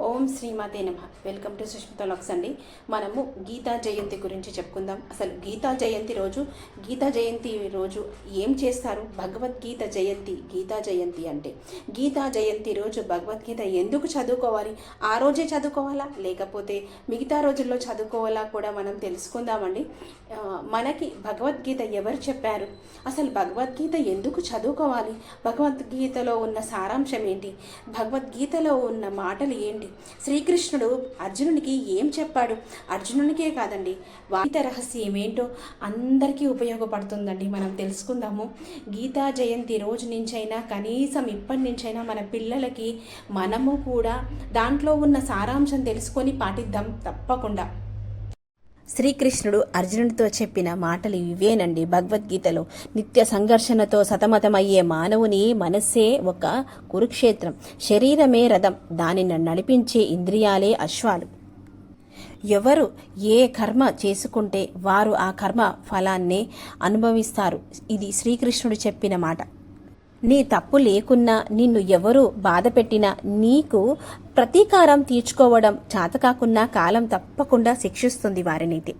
ఓం శ్రీమాతే నమ. Welcome to Sushmita Lux అండి. మనము గీతా జయంతి గురించి చెప్పుకుందాం. అసలు గీతా జయంతి రోజు గీతా జయంతి రోజు ఏం చేస్తారు? భగవద్గీత జయంతి గీతా జయంతి అంటే. గీతా జయంతి రోజు భగవద్గీత ఎందుకు చదువుకోవాలి? ఆ రోజే చదువుకోవాలా? లేకపోతే మిగతా రోజుల్లో చదువుకోవాలా కూడా మనం తెలుసుకుందామండి. మనకి భగవద్గీత ఎవరు చెప్పారు? అసలు భగవద్గీత ఎందుకు చదువుకోవాలి? భగవద్గీతలో ఉన్న సారాంశం ఏంటి? భగవద్గీతలో ఉన్న మాటలు ఏంటి? శ్రీకృష్ణుడు అర్జునునికి ఏం చెప్పాడు? అర్జునునికే కాదండి. గీత రహస్యం ఏంటో అందరికీ ఉపయోగపడుతుందండి. మనం తెలుసుకుందాము. గీతా జయంతి రోజు నుంచైనా కనీసం ఇప్పటి నుంచైనా మన పిల్లలకి మనము కూడా దాంట్లో ఉన్న సారాంశం తెలుసుకొని పాటిద్దాం తప్పకుండా. శ్రీకృష్ణుడు అర్జునుడితో చెప్పిన మాటలు ఇవేనండి. భగవద్గీతలో నిత్య సంఘర్షణతో సతమతమయ్యే మానవుని మనస్సే ఒక కురుక్షేత్రం. శరీరమే రథం. దానిని నడిపించే ఇంద్రియాలే అశ్వాలు. ఎవరు ఏ కర్మ చేసుకుంటే వారు ఆ కర్మ ఫలాన్ని అనుభవిస్తారు. ఇది శ్రీకృష్ణుడు చెప్పిన మాట. నీ తప్పు లేకున్నా నిన్ను ఎవరు బాధ పెట్టినా నీకు ప్రతీకారం తీర్చుకోవడం చాతకాకున్నా కాలం తప్పకుండా శిక్షిస్తుంది వారినైతే.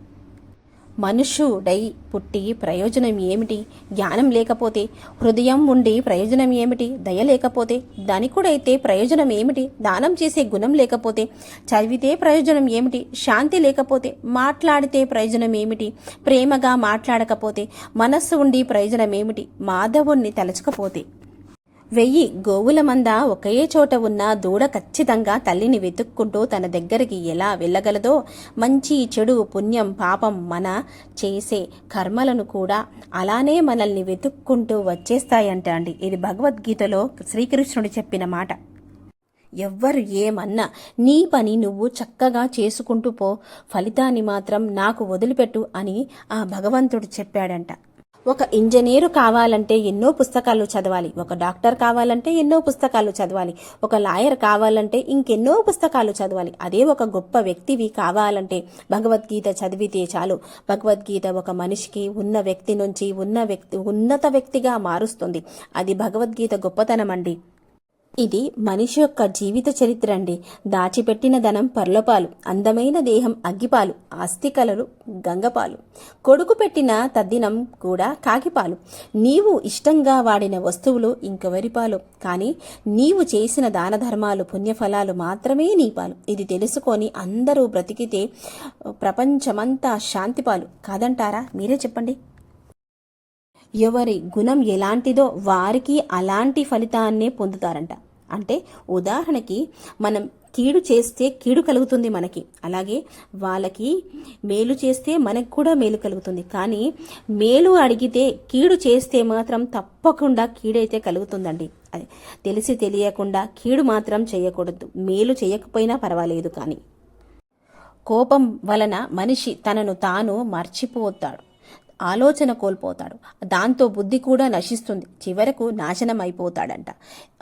మనుషుడై పుట్టి ప్రయోజనం ఏమిటి? జ్ఞానం లేకపోతే హృదయం ఉండి ప్రయోజనం ఏమిటి? దయ లేకపోతే ధనికుడైతే ప్రయోజనం ఏమిటి? దానం చేసే గుణం లేకపోతే చదివితే ప్రయోజనం ఏమిటి? శాంతి లేకపోతే మాట్లాడితే ప్రయోజనం ఏమిటి? ప్రేమగా మాట్లాడకపోతే మనస్సు ఉండి ప్రయోజనం ఏమిటి? మాధవుణ్ణి తలచకపోతే. వెయ్యి గోవుల మంద ఒకే చోట ఉన్న దూడ ఖచ్చితంగా తల్లిని వెతుక్కుంటూ తన దగ్గరికి ఎలా వెళ్ళగలదో మంచి చెడు పుణ్యం పాపం మన చేసే కర్మలను కూడా అలానే మనల్ని వెతుక్కుంటూ వచ్చేస్తాయంట అండి ఇది భగవద్గీతలో శ్రీకృష్ణుడు చెప్పిన మాట. ఎవ్వరు ఏమన్నా నీ పని నువ్వు చక్కగా చేసుకుంటూ పో ఫలితాన్ని మాత్రం నాకు వదిలిపెట్టు అని ఆ భగవంతుడు చెప్పాడంట. ఒక ఇంజనీరు కావాలంటే ఎన్నో పుస్తకాలు చదవాలి. ఒక డాక్టర్ కావాలంటే ఎన్నో పుస్తకాలు చదవాలి. ఒక లాయర్ కావాలంటే ఇంకెన్నో పుస్తకాలు చదవాలి. అదే ఒక గొప్ప వ్యక్తివి కావాలంటే భగవద్గీత చదివితే చాలు. భగవద్గీత ఒక మనిషికి ఉన్న వ్యక్తి నుంచి ఉన్న వ్యక్తి ఉన్నత వ్యక్తిగా మారుస్తుంది. అది భగవద్గీత గొప్పతనం అండి ఇది మనిషి యొక్క జీవిత చరిత్ర అండి. దాచిపెట్టిన ధనం పర్లపాలు అందమైన దేహం అగ్గిపాలు ఆస్తి కలలు గంగపాలు. కొడుకు పెట్టిన తద్దినం కూడా కాకిపాలు. నీవు ఇష్టంగా వాడిన వస్తువులు ఇంకెవరిపాలు కానీ నీవు చేసిన దాన ధర్మాలు పుణ్యఫలాలు మాత్రమే నీపాలు ఇది తెలుసుకొని అందరూ బ్రతికితే ప్రపంచమంతా శాంతిపాలు. కాదంటారా? మీరే చెప్పండి. ఎవరి గుణం ఎలాంటిదో వారికి అలాంటి ఫలితాన్నే పొందుతారంట. అంటే ఉదాహరణకి మనం కీడు చేస్తే కీడు కలుగుతుంది మనకి. అలాగే వాళ్ళకి మేలు చేస్తే మనకు కూడా మేలు కలుగుతుంది. కానీ మేలు అడిగితే కీడు చేస్తే మాత్రం తప్పకుండా కీడైతే కలుగుతుందండి. అది తెలిసి తెలియకుండా కీడు మాత్రం చేయకూడదు. మేలు చేయకపోయినా పర్వాలేదు కానీ. కోపం వలన మనిషి తనను తాను మర్చిపోతాడు. ఆలోచన కోల్పోతాడు. దాంతో బుద్ధి కూడా నశిస్తుంది. చివరకు నాశనం అయిపోతాడంట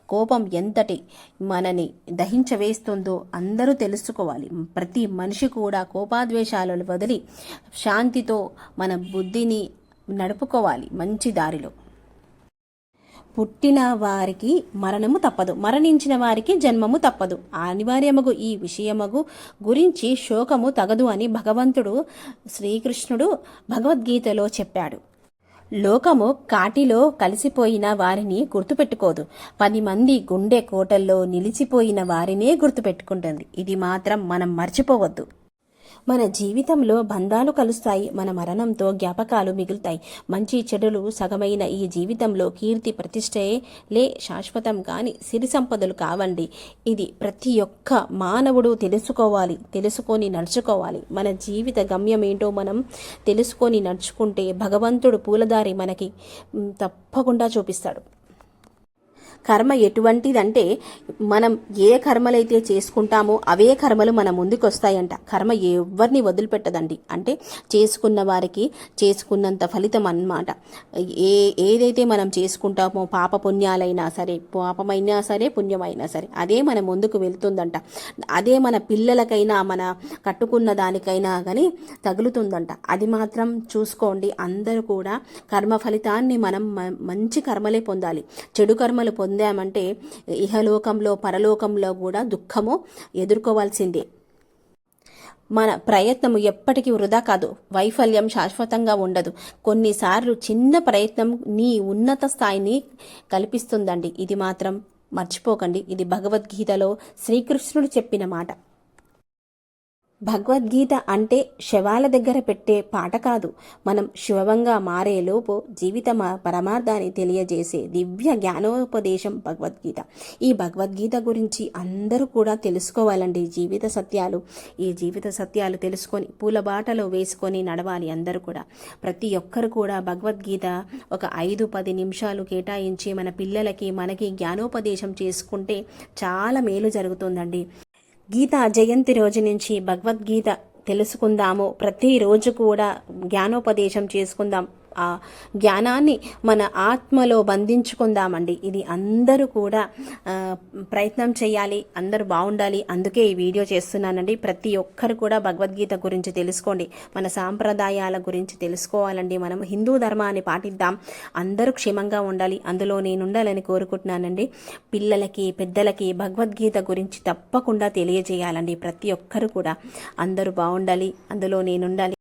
కోపం ఎంతటి మనని దహించవేస్తుందో అందరూ తెలుసుకోవాలి. ప్రతి మనిషి కూడా కోపాద్వేషాలను వదిలి శాంతితో మన బుద్ధిని నడుపుకోవాలి మంచి దారిలో. పుట్టిన వారికి మరణము తప్పదు. మరణించిన వారికి జన్మము తప్పదు. అనివార్యమగు ఈ విషయమగు గురించి శోకము తగదు అని భగవంతుడు శ్రీకృష్ణుడు భగవద్గీతలో చెప్పాడు. లోకము కాటిలో కలిసిపోయిన వారిని గుర్తుపెట్టుకోదు. పది మంది గుండె కోటల్లో నిలిచిపోయిన వారినే గుర్తుపెట్టుకుంటుంది. ఇది మాత్రం మనం మర్చిపోవద్దు. మన జీవితంలో బంధాలు కలుస్తాయి మన మరణంతో జ్ఞాపకాలు మిగులుతాయి. మంచి చెడులు సగమైన ఈ జీవితంలో కీర్తి ప్రతిష్టయే లే శాశ్వతం కాని సిరి సంపదలు కావండి. ఇది ప్రతి ఒక్క మానవుడు తెలుసుకోవాలి తెలుసుకొని నడుచుకోవాలి. మన జీవిత గమ్యం ఏంటో మనం తెలుసుకొని నడుచుకుంటే భగవంతుడు పూలదారి మనకి తప్పకుండా చూపిస్తాడు. కర్మ ఎటువంటిదంటే మనం ఏ కర్మలైతే చేసుకుంటామో అవే కర్మలు మన ముందుకు వస్తాయంట కర్మ ఎవరిని వదిలిపెట్టదండి. అంటే చేసుకున్న వారికి చేసుకున్నంత ఫలితం అన్నమాట. ఏ ఏదైతే మనం చేసుకుంటామో పాప పుణ్యాలైనా సరే పాపమైనా సరే పుణ్యమైనా సరే అదే మన ముందుకు వెళ్తుందంట. అదే మన పిల్లలకైనా మన కట్టుకున్న దానికైనా కానీ తగులుతుందంట. అది మాత్రం చూసుకోండి. అందరూ కూడా కర్మ ఫలితాన్ని మనం మంచి కర్మలే పొందాలి. చెడు కర్మలు పొంద పొందామంటే ఇహలోకంలో పరలోకంలో కూడా దుఃఖము ఎదుర్కోవాల్సిందే. మన ప్రయత్నము ఎప్పటికీ వృధా కాదు వైఫల్యం శాశ్వతంగా ఉండదు. కొన్నిసార్లు చిన్న ప్రయత్నం నీ ఉన్నత స్థాయిని కల్పిస్తుందండి. ఇది మాత్రం మర్చిపోకండి. ఇది భగవద్గీతలో శ్రీకృష్ణుడు చెప్పిన మాట. భగవద్గీత అంటే శవాల దగ్గర పెట్టే పాట కాదు. మనం శివంగా మారేలోపు జీవిత పరమార్థాన్ని తెలియజేసే దివ్య జ్ఞానోపదేశం భగవద్గీత. ఈ భగవద్గీత గురించి అందరూ కూడా తెలుసుకోవాలండి జీవిత సత్యాలు. ఈ జీవిత సత్యాలు తెలుసుకొని పూల బాటలో వేసుకొని నడవాలి అందరూ కూడా. ప్రతి ఒక్కరు కూడా భగవద్గీత ఒక ఐదు పది నిమిషాలు కేటాయించి మన పిల్లలకి మనకి జ్ఞానోపదేశం చేసుకుంటే చాలా మేలు జరుగుతుందండి. గీత జయంతి రోజు నుంచి భగవద్గీత తెలుసుకుందాము. ప్రతిరోజు కూడా జ్ఞానోపదేశం చేసుకుందాం. ఆ జ్ఞానాన్ని మన ఆత్మలో బంధించుకుందామండి. ఇది అందరూ కూడా ప్రయత్నం చేయాలి అందరూ బాగుండాలి. అందుకే ఈ వీడియో చేస్తున్నానండి. ప్రతి ఒక్కరు కూడా భగవద్గీత గురించి తెలుసుకోండి. మన సాంప్రదాయాల గురించి తెలుసుకోవాలండి. మనం హిందూ ధర్మాన్ని పాటిద్దాం. అందరూ క్షేమంగా ఉండాలి. అందులో నేను ఉండాలని కోరుకుంటున్నానండి. పిల్లలకి పెద్దలకి భగవద్గీత గురించి తప్పకుండా తెలియజేయాలండి. ప్రతి ఒక్కరు కూడా అందరూ బాగుండాలి. అందులో నేనుండాలి.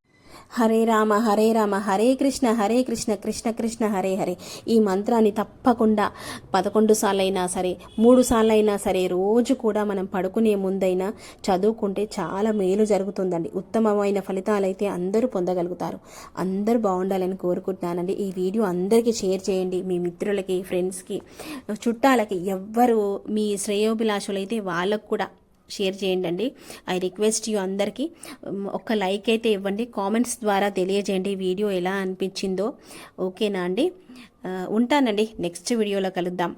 హరే రామ హరే రామ హరే కృష్ణ హరే కృష్ణ కృష్ణ కృష్ణ హరే హరే. ఈ మంత్రాన్ని తప్పకుండా పదకొండు సార్లైనా సరే మూడు సార్లైనా సరే రోజు కూడా మనం పడుకునే ముందైనా చదువుకుంటే చాలా మేలు జరుగుతుందండి. ఉత్తమమైన ఫలితాలైతే అందరూ పొందగలుగుతారు. అందరూ బాగుండాలని కోరుకుంటున్నానండి. ఈ వీడియో అందరికీ షేర్ చేయండి. మీ మిత్రులకి ఫ్రెండ్స్కి చుట్టాలకి ఎవ్వరు మీ శ్రేయోభిలాషులైతే వాళ్ళకు కూడా షేర్ చేయండి ఐ రిక్వెస్ట్ యూ అందరికీ ఒక ఒక్క లైక్ అయితే ఇవ్వండి. కామెంట్స్ ద్వారా తెలియజేయండి వీడియో ఎలా అనిపించిందో. ఓకేనా అండి? ఉంటానండి. నెక్స్ట్ వీడియోలో కలుద్దాం.